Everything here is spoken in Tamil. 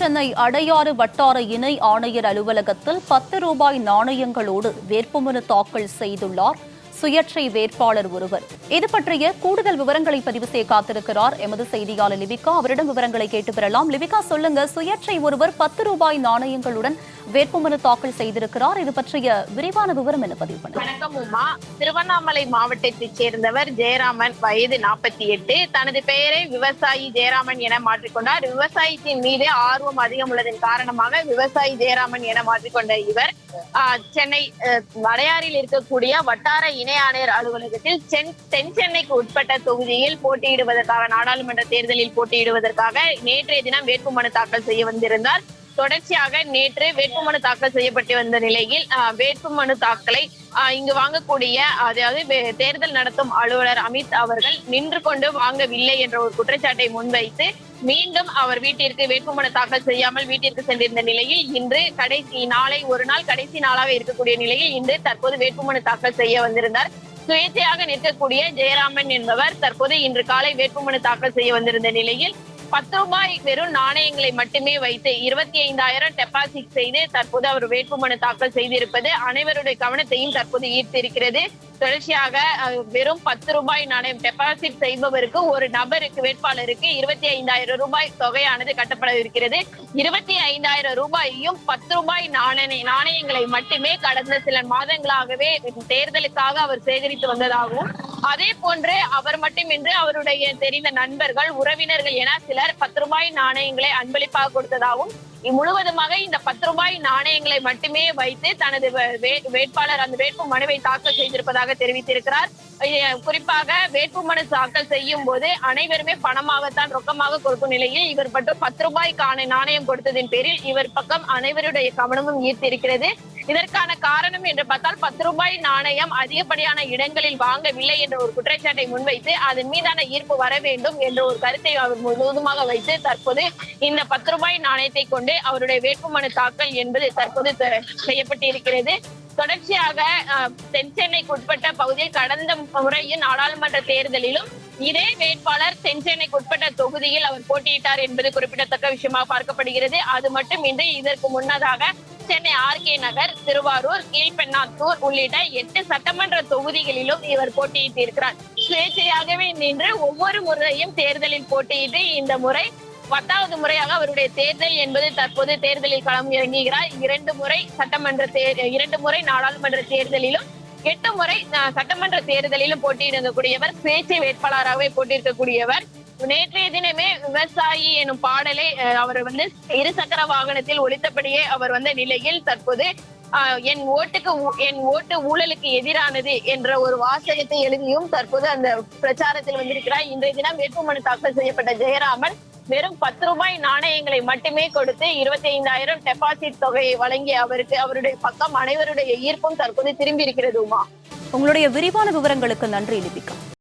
சென்னை அடையாறு வட்டார இணை ஆணையர் அலுவலகத்தில் பத்து ரூபாய் நாணயங்களோடு வேட்புமனு தாக்கல் செய்துள்ளார் சுயேட்சை வேட்பாளர் ஒருவர். இது பற்றிய கூடுதல் விவரங்களை பதிவு செய்ய காத்திருக்கிறார். எமது செய்தியாளர் லிபிகா. அவரிடம் விவரங்களை கேட்டு பெறலாம். லிபிகா சொல்லுங்க. சுயேட்சை ஒருவர் பத்து ரூபாய் நாணயங்களுடன் வேட்புமனு தாக்கல் செய்திருக்கிறார். இது பற்றிய விரிவான விவரம் என்ன பதிவு பண்ண வணக்கம் உமா. திருவண்ணாமலை மாவட்டத்தைச் சேர்ந்தவர் ஜெயராமன். வயது நாற்பத்தி எட்டு. தனது பெயரை விவசாயி ஜெயராமன் என மாற்றிக்கொண்டார். விவசாயத்தின் மீது ஆர்வம் அதிகம் உள்ளதன் காரணமாக விவசாயி ஜெயராமன் என மாற்றிக்கொண்ட இவர் ஆஹ், சென்னை அஹ், வடையாறில் இருக்கக்கூடிய வட்டார இணை ஆணையர் அலுவலகத்தில் சென் தென் சென்னைக்கு உட்பட்ட தொகுதியில் போட்டியிடுவதற்காக நாடாளுமன்ற தேர்தலில் போட்டியிடுவதற்காக நேற்றைய தினம் வேட்புமனு தாக்கல் செய்ய வந்திருந்தார். தொடர்ச்சியாக நேற்று வேட்புமனு தாக்கல் செய்யப்பட்டு வந்த நிலையில் வேட்புமனு தாக்கலை இங்கு வாங்கக்கூடிய அதாவது தேர்தல் நடத்தும் அலுவலர் அமித் அவர்கள் நின்று கொண்டு வாங்கவில்லை என்ற ஒரு குற்றச்சாட்டை முன்வைத்து மீண்டும் அவர் வீட்டிற்கு வேட்புமனு தாக்கல் செய்யாமல் வீட்டிற்கு சென்றிருந்த நிலையில் இன்று கடைசி நாளை ஒரு நாள் கடைசி நாளாக இருக்கக்கூடிய நிலையில் இன்று தற்போது வேட்புமனு தாக்கல் செய்ய வந்திருந்தார். சுயேட்சையாக நிற்கக்கூடிய ஜெயராமன் என்பவர் தற்போது இன்று காலை வேட்புமனு தாக்கல் செய்ய வந்திருந்த நிலையில் பத்து ரூபாய் வெறும் நாணயங்களை மட்டுமே வைத்து இருபத்தி ஐந்தாயிரம் டெபாசிட் செய்து தற்போது அவர் வேட்புமனு தாக்கல் செய்திருப்பது அனைவருடைய கவனத்தையும் தற்போது ஈர்த்திருக்கிறது. தொடர்ச்சியாக வெறும் பத்து ரூபாய் நாணயம் டெபாசிட் செய்பவருக்கு ஒரு நபருக்கு வேட்பாளருக்கு இருபத்தி ஐந்தாயிரம் ரூபாய் தொகையானது கட்டப்பட இருக்கிறது. இருபத்தி ஐந்தாயிரம் ரூபாயையும் பத்து ரூபாய் நாணய நாணயங்களை மட்டுமே கடந்த சில மாதங்களாகவே தேர்தலுக்காக அவர் சேகரித்து வந்ததாகவும் அதே போன்று அவர் மட்டுமின்றி அவருடைய தெரிந்த நண்பர்கள் உறவினர்கள் என சிலர் பத்து ரூபாய் நாணயங்களை அன்பளிப்பாக கொடுத்ததாகவும் முழுவதுமாக இந்த பத்து ரூபாய் நாணயங்களை மட்டுமே வைத்து தனது வேட்பாளர் அந்த வேட்பு மனுவை தாக்கல் செய்திருப்பதாக தெரிவித்திருக்கிறார். குறிப்பாக வேட்பு மனு தாக்கல் செய்யும் போது அனைவருமே பணமாகத்தான் ரொக்கமாக கொடுக்கும் நிலையில் இவர் மட்டும் பத்து ரூபாய்க்கான நாணயம் கொடுத்ததின் பேரில் இவர் பக்கம் அனைவருடைய கவனமும் ஈர்த்திருக்கிறது. இதற்கான காரணம் என்று பார்த்தால் பத்து ரூபாய் நாணயம் அதிகப்படியான இடங்களில் வாங்கவில்லை என்ற ஒரு குற்றச்சாட்டை முன்வைத்து அதன் மீதான ஈர்ப்பு வர வேண்டும் என்ற ஒரு கருத்தை அவர் முழுவதுமாக வைத்து தற்போது இந்த பத்து ரூபாய் நாணயத்தை கொண்டு கொண்டு அவருடைய வேட்புமனு தாக்கல் என்பது தற்போது செய்யப்பட்டிருக்கிறது. தொடர்ச்சியாக தென்சென்னைக்கு உட்பட்ட பகுதியில் கடந்த முறையின் நாடாளுமன்ற தேர்தலிலும் இதே வேட்பாளர் தென்சென்னைக்கு உட்பட்ட தொகுதியில் அவர் போட்டியிட்டார் என்பது குறிப்பிடத்தக்க விஷயமாக பார்க்கப்படுகிறது. அது மட்டுமின்றி இதற்கு முன்னதாக சென்னை ஆர்கே நகர் திருவாரூர் கீழ்பெண்ணாத்தூர் உள்ளிட்ட எட்டு சட்டமன்ற தொகுதிகளிலும் இவர் போட்டியிட்டிருக்கிறார். சுயேட்சையாகவே நின்று ஒவ்வொரு முறையும் தேர்தலில் போட்டியிட்டு இந்த முறை பத்தாவது முறையாக அவருடைய தேர்தல் என்பது தற்போது தேர்தலில் களம் இறங்குகிறார். இரண்டு முறை சட்டமன்ற தேர் இரண்டு முறை நாடாளுமன்ற தேர்தலிலும் எட்டு முறை சட்டமன்ற தேர்தலிலும் போட்டியிடக்கூடியவர் சுயேட்சை வேட்பாளராகவே போட்டியிருக்கக்கூடியவர். நேற்றைய தினமே விவசாயி எனும் பாடலை அஹ், அவர் வந்து இருசக்கர வாகனத்தில் ஒழித்தபடியே அவர் வந்த நிலையில் தற்போது ஆஹ், என் ஓட்டுக்கு ஊ- என் ஓட்டு ஊழலுக்கு எதிரானது என்ற ஒரு வாசகத்தை எழுதியும் தற்போது அந்த பிரச்சாரத்தில் வந்திருக்கிறார். இன்றைய தினம் வேட்புமனு தாக்கல் செய்யப்பட்ட ஜெயராமன் வெறும் பத்து ரூபாய் நாணயங்களை மட்டுமே கொடுத்து இருபத்தி ஐந்தாயிரம் டெபாசிட் தொகையை வழங்கிய அவருக்கு அவருடைய பக்கம் அனைவருடைய ஈர்ப்பும் தற்போது திரும்பி இருக்கிறது உமா. உங்களுடைய விரிவான விவரங்களுக்கு நன்றி லிபிகா.